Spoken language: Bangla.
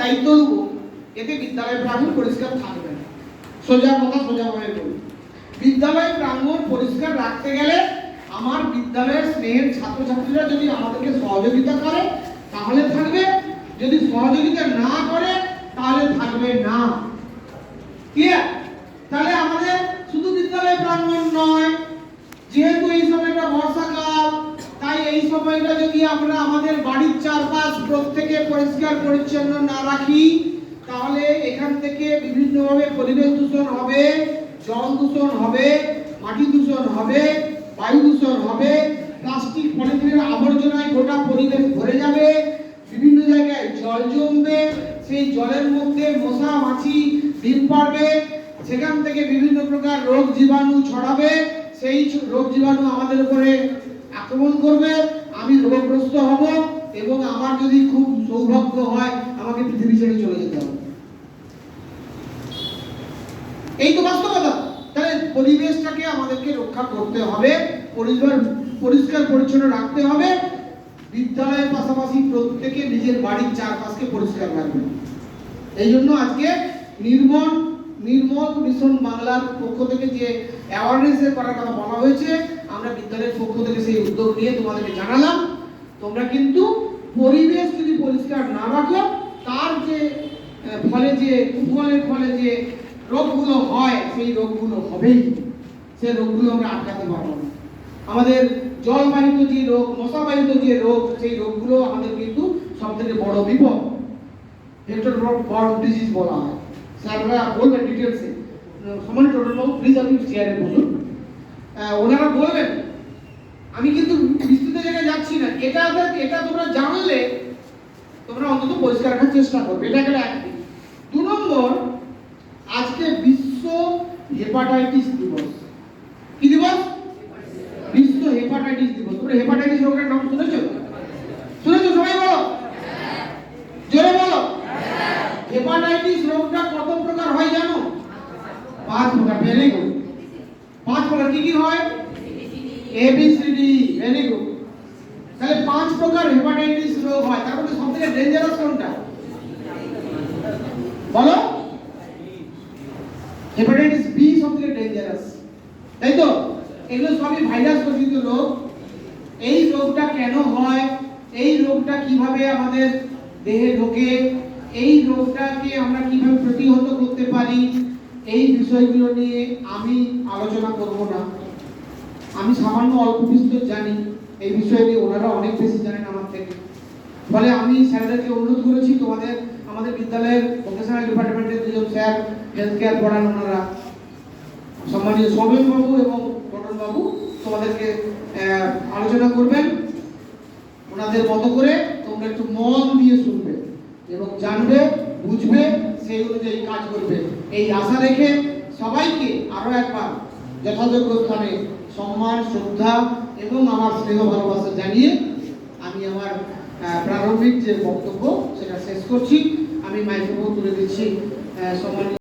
দায়িত্ব দেবো, এতে বিদ্যালয় প্রাঙ্গণ পরিষ্কার থাকবে না। সোজা কথা সোজাভাবে বলি বিদ্যালয় প্রাঙ্গণ পরিষ্কার রাখতে গেলে আমার বিদ্যালয়ের স্নেহের ছাত্রছাত্রীরা যদি আমাদেরকে সহযোগিতা করে, তাহলে থাকবে। যদি সহযোগিতা না করে, তাহলে থাকবে না। ক্লিয়ার তাহলে আমাদের শুধু বিদ্যালয় প্রাঙ্গণ নয় যেহেতু এই সময়টা বর্ষাকাল তাই এই সময়টা যদি আমরা আমাদের বাড়ির চারপাশ প্রত্যেকে পরিষ্কার, পরিচ্ছন্ন না রাখি? তাহলে এখান থেকে বিভিন্নভাবে পরিবেশ দূষণ হবে, জল দূষণ হবে, মাটি দূষণ হবে, বায়ু দূষণ হবে, প্লাস্টিক, পলিথিনের আবর্জনায় গোটা পরিবেশ ভরে যাবে, বিভিন্ন জায়গায় জল জমবে, সেই জলের মধ্যে মশা, মাছি, ডিম পারবে সেখান থেকে বিভিন্ন প্রকার রোগ জীবাণু ছড়াবে, সেই রোগ জীবাণু আমাদের উপরে আক্রমণ করবে। রোগগ্রস্ত হব এবং আমার যদি খুব সৌভাগ্য হয়, আমাকে পৃথিবী ছেড়ে চলে যেতে হবে। এই তো বাস্তবতা। তাহলে পরিবেশটাকে আমাদেরকে রক্ষা করতে হবে, পরিষ্কার পরিষ্কার পরিচ্ছন্ন রাখতে হবে। বিদ্যালয়ের পাশাপাশি প্রত্যেকে নিজের বাড়ির চারপাশকে পরিষ্কার রাখবে এই জন্য আজকে নির্মল নির্মল মিশন বাংলার পক্ষ থেকে যে অ্যাওয়ারনেস করার কথা বলা হয়েছে, আমরা বিদ্যালয়ের পক্ষ থেকে সেই উদ্যোগ নিয়ে তোমাদেরকে জানালাম। তোমরা কিন্তু পরিবেশ যদি পরিষ্কার না রাখো, তার যে ফলে যে কুফলের ফলে যে রোগগুলো হয়, সেই রোগগুলো হবেই। সেই রোগগুলো আমরা আটকাতে পারব না। আমাদের জলবাহিত যে রোগ, মশাবাহিত যে রোগ, সেই রোগগুলো আমাদের কিন্তু সব থেকে বড় বিপদ। ডিজিজ বলা হয়। স্যাররা বলবেন ডিটেলসে সমান টোটাল প্লিজ আপনি চেয়ারে বলুন ওনারা বলবেন, আমি কিন্তু যাচ্ছি না। এটা এটা তোমরা জানলে, তোমরা অন্তত পরিষ্কার রাখার চেষ্টা করবে। এটা গেলে এক দিক। দু নম্বর, আজকে বিশ্ব হেপাটাইটিস দিবস। কি দিবস? বিশ্ব হেপাটাইটিস দিবস। তোমরা হেপাটাইটিস রোগের নাম শুনেছো? শুনেছো? সবাই বলো। জোরে বলো। হেপাটাইটিস রোগটা কত প্রকার হয় জানো? পাঁচ প্রকার। ভেরি গুড পাঁচ প্রকার কি কি হয়? A B C D very good তাহলে পাঁচ প্রকার হেপাটাইটিস রোগ হয়, তার মধ্যে সবথেকে ডেঞ্জারাস কোনটা? বলো। হেপাটাইটিস বি সবথেকে ডেঞ্জারাস তাই তো? এগুলো সবই ভাইরাস গঠিত রোগ। এই রোগটা কেন হয়? এই রোগটা কীভাবে আমাদের দেহে ঢোকে? এই রোগটাকে আমরা কীভাবে প্রতিহত করতে পারি? এই বিষয়গুলো নিয়ে আমি আলোচনা করব না। আমি সামান্য অল্প বিস্তর জানি। এই বিষয়ে নিয়ে ওনারা অনেক বেশি জানেন আমার থেকে। ফলে আমি স্যারদেরকে অনুরোধ করেছি, তোমাদের, আমাদের বিদ্যালয়ের ভোকেশনাল ডিপার্টমেন্টের দুজন স্যার হেলথ কেয়ার পড়ান ওনারা। সম্মানীয় বাবু এবং বাবু তোমাদেরকে আলোচনা করবেন। ওনাদের মতো করে তোমরা একটু মন দিয়ে শুনবে এবং জানবে, বুঝবে, সেই অনুযায়ী কাজ করবে। এই আশা রেখে সবাইকে আরও একবার যথাযোগ্য স্থানে সম্মান, শ্রদ্ধা এবং আমার স্নেহ ভালোবাসা জানিয়ে আমি আমার প্রারম্ভিক যে বক্তব্য সেটা শেষ করছি। আমি মাইক্রোফোন তুলে দিচ্ছি সম্মানিত